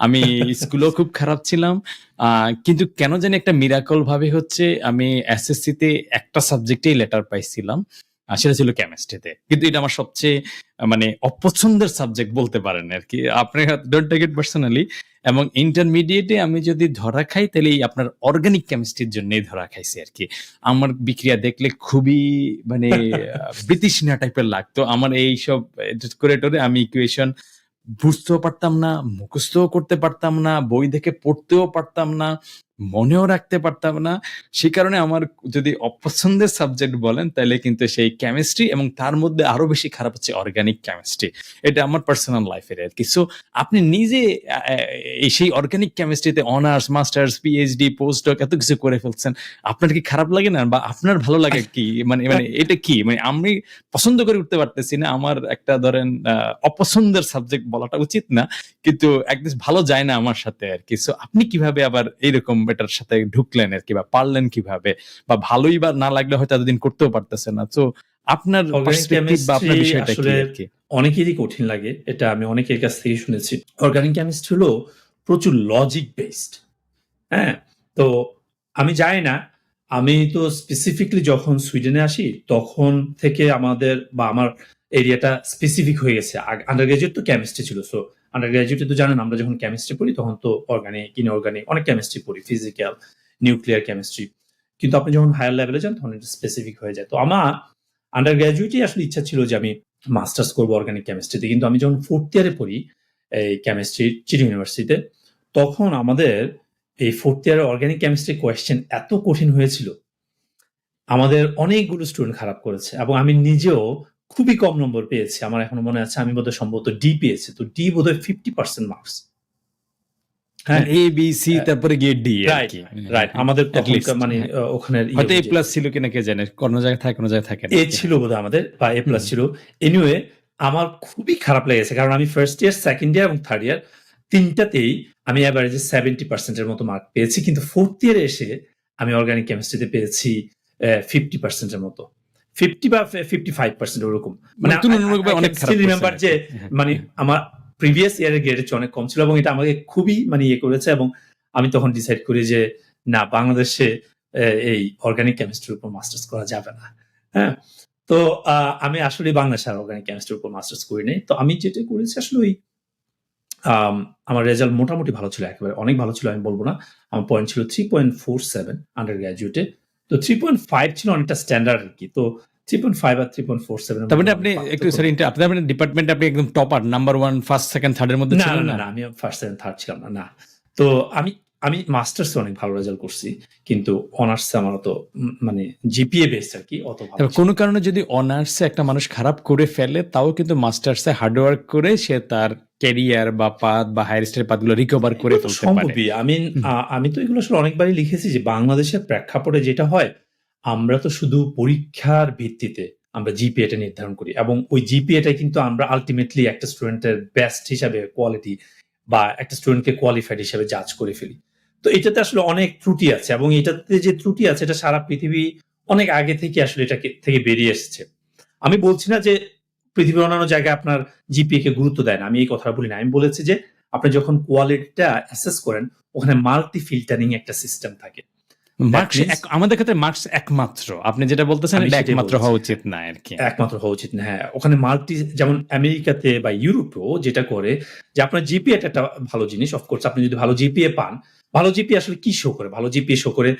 আমি স্কুলেও খুব খারাপ ছিলাম। কিন্তু কেন জানি একটা মিরাকল ভাবে হচ্ছে আমি এসএসসি তে একটা সাবজেক্টেই লেটার পাইছিলাম। সেটা ছিল কেমিস্ট্রিতে কিন্তু এটা আমার সবচেয়ে মানে অপছন্দের সাবজেক্ট বলতে পারেন আর কি। আপনি ডোন্ট টেক ইট পার্সোনালি এবং ইন্টারমিডিয়েটে আমি যদি ধরা খাই তাহলে এই আপনার অর্গানিক কেমিস্ট্রির জন্যই ধরা খাইছি আর কি। আমার বিক্রিয়া দেখলে খুবই মানে ব্রিটিশনা টাইপের লাগতো। আমার এই সব করে টরে আমি ইকুয়েশন বুঝতেও পারতাম না মুখস্থও করতে পারতাম না বই দেখে পড়তেও পারতাম না মনেও রাখতে পারতাম না। সে কারণে আমার যদি অপছন্দের সাবজেক্ট বলেন তাহলে কিন্তু সেই কেমিস্ট্রি এবং তার মধ্যে আরও বেশি খারাপ হচ্ছে অর্গানিক কেমিস্ট্রি এটা আমার পার্সোনাল লাইফের আর কি সো আপনি নিজে সেই অর্গানিক কেমিস্ট্রিতে অনার্স মাস্টার্স পিএইচডি পোস্ট এত কিছু করে ফেলছেন, আপনার কি খারাপ লাগে না? বা আপনার ভালো লাগে কি? মানে মানে এটা কি? মানে আমি পছন্দ করে উঠতে পারতেছি না। আমার একটা ধরেন অপছন্দের সাবজেক্ট বলাটা উচিত না, কিন্তু একদিন ভালো যায় না আমার সাথে আর কি আপনি কীভাবে আবার এইরকম এটার সাথে ঢুকলেন আর কি বা পারলেন কীভাবে? বা ভালোই বা না লাগলে হয়তো এতদিন করতেও পারতেছেন না। তো আপনার বা আপনার বিষয়টা কি আর কি? অনেকেরই কঠিন লাগে এটা আমি অনেকের কাছ থেকে শুনেছি। অর্গানিক কেমিস্ট্রি হলো প্রচুর লজিক বেসড হ্যাঁ? তো আমি জানি না আমি তো স্পেসিফিকলি যখন সুইডেনে আসি তখন থেকে আমাদের বা আমার এরিয়াটা স্পেসিফিক হয়ে গেছে। আন্ডার গ্রাজুয়েট তো কেমিস্ট্রি ছিল সো আন্ডার গ্রাজুয়েটে তো জানেন, আমরা যখন কেমিস্ট্রি পড়ি, তখন তো অর্গানিক ইনঅর্গানিক অনেক কেমিস্ট্রি পড়ি ফিজিক্যাল নিউক্লিয়ার কেমিস্ট্রি কিন্তু আপনি যখন হায়ার লেভেলে যান, তখন এটা স্পেসিফিক হয়ে যায়। তো আমার আন্ডার গ্রাজুয়েটই আসলে ইচ্ছা ছিল যে আমি মাস্টার্স করব অর্গানিক কেমিস্ট্রিতে কিন্তু আমি যখন ফোর্থ ইয়ারে পড়ি, এই কেমিস্ট্রি চিটি ইউনিভার্সিটিতে তখন আমাদের এই ফোর্থ ইয়ারের অর্গানিক কেমিস্ট্রি কোয়েশ্চেন এত কঠিন হয়েছিল। আমাদের অনেকগুলো স্টুডেন্ট খারাপ করেছে এবং আমি নিজেও খুবই কম নম্বর পেয়েছি আমার এখনও মনে আছে আমি বোধহয় সম্ভবত ডি পেয়েছি তো ডি বোধহয় ফিফটি পার্সেন্ট মার্কস হ্যাঁ? এ বি সি তারপরে ডি রাইট রাইট আমাদের তখনকার মানে হ্যাঁ। ওখানে ইয়ে হয়তো এ প্লাস ছিল কিনা কে জানে কোনো জায়গায় থাকে কোনো জায়গায় থাকে এ ছিল বোধহয় আমাদের বা এ প্লাস ছিল। এনিওয়ে আমার খুবই খারাপ লেগেছে কারণ আমি ফার্স্ট ইয়ার সেকেন্ড ইয়ার এবং থার্ড ইয়ার তিনটাতেই আমি অ্যাভারেজে সেভেন্টি পার্সেন্টের মতো মার্ক পেয়েছি কিন্তু ফোর্থ ইয়ারে এসে আমি অর্গানিক কেমিস্ট্রিতে পেয়েছি ফিফটি পার্সেন্টের মতো। ফিফটি বা ফিফটি ফাইভ পার্সেন্ট ওরকম। মানে রিমেম্বার যে। হ্যাঁ। মানে আমার প্রিভিয়াস ইয়ারের গ্রেড হচ্ছে অনেক কম ছিল এবং এটা আমাকে খুবই মানে ইয়ে করেছে এবং আমি তখন ডিসাইড করি যে না বাংলাদেশে এই অর্গানিক কেমিস্ট্রির উপর মাস্টার্স করা যাবে না। হ্যাঁ? তো আমি আসলে বাংলাদেশের অর্গানিক কেমিস্ট্রির উপর মাস্টার্স করি নাই। তো আমি যেটা করেছি আসলে ওই আমার রেজাল্ট মোটামুটি ভালো ছিল একেবারে। অনেক ভালো ছিল আমি বলব না। আমার পয়েন্ট ছিল থ্রি পয়েন্ট ফোর সেভেন আন্ডার গ্রাজুয়েটে তো থ্রি পয়েন্ট ফাইভ ছিল অনেকটা স্ট্যান্ডার্ড আর কি। তো থ্রি পয়েন্ট ফাইভ আর থ্রি পয়েন্ট ফোর সেভেন তার মানে আপনি একটু সরি আপনার মানে ডিপার্টমেন্ট আপনি একদম topper number one first second থার্ডের মধ্যে না না আমি ফার্স্ট সেকেন্ড থার্ড ছিলাম না না। তো আমি আমি মাস্টার্স অনেক ভালো রেজাল্ট করছি কিন্তু অনার্স আমার অত মানে জিপিএ বেস আর কি অত ভালো কোনো কারণে যদি অনার্সে একটা মানুষ খারাপ করে ফেলে তাও কিন্তু মাস্টার্সে হার্ডওয়ার্ক করে সে তার ক্যারিয়ার বা পাথ বা হায়ার স্টাডি পাথগুলো রিকভার করে ফেলতে পারে। আমি আমি তো এগুলো আসলে অনেকবারই লিখেছি যে বাংলাদেশের প্রেক্ষাপটে যেটা হয় আমরা তো শুধু পরীক্ষার ভিত্তিতে আমরা জিপিএটা নির্ধারণ করি এবং ওই জিপিএটা কিন্তু আমরা আলটিমেটলি একটা স্টুডেন্টের বেস্ট হিসাবে কোয়ালিটি বা একটা স্টুডেন্টকে কোয়ালিফাইড হিসেবে জাজ করে ফেলি। তো এটাতে আসলে অনেক ত্রুটি আছে এবং এটাতে যে ত্রুটি আছে, এটা সারা পৃথিবী অনেক আগে থেকে আসলে এটা থেকে বেরিয়ে এসেছে। আমি বলছি না যে পৃথিবীর অন্যান্য জায়গায় আপনার জিপিএ কে গুরুত্ব দেয় না, আমি এই কথাটা বলি না। আমি বলেছি যে আপনি যখন কোয়ালিটিটা অ্যাসেস করেন, ওখানে মাল্টি ফিল্টারিং একটা সিস্টেম থাকে। মার্কস আমাদের ক্ষেত্রে মার্কস একমাত্র। আপনি যেটা বলতেছেন এটা একমাত্র হওয়া উচিত না আর কি। একমাত্র হওয়া উচিত না হ্যাঁ। ওখানে মার্কটি যেমন আমেরিকাতে বা ইউরোপেও যেটা করে যে আপনার জিপিএ একটা ভালো জিনিস অফকোর্স আপনি যদি ভালো জিপিএ পান ভালো জিপি আসলে কি শো করে? ভালো জিপিএ শো করে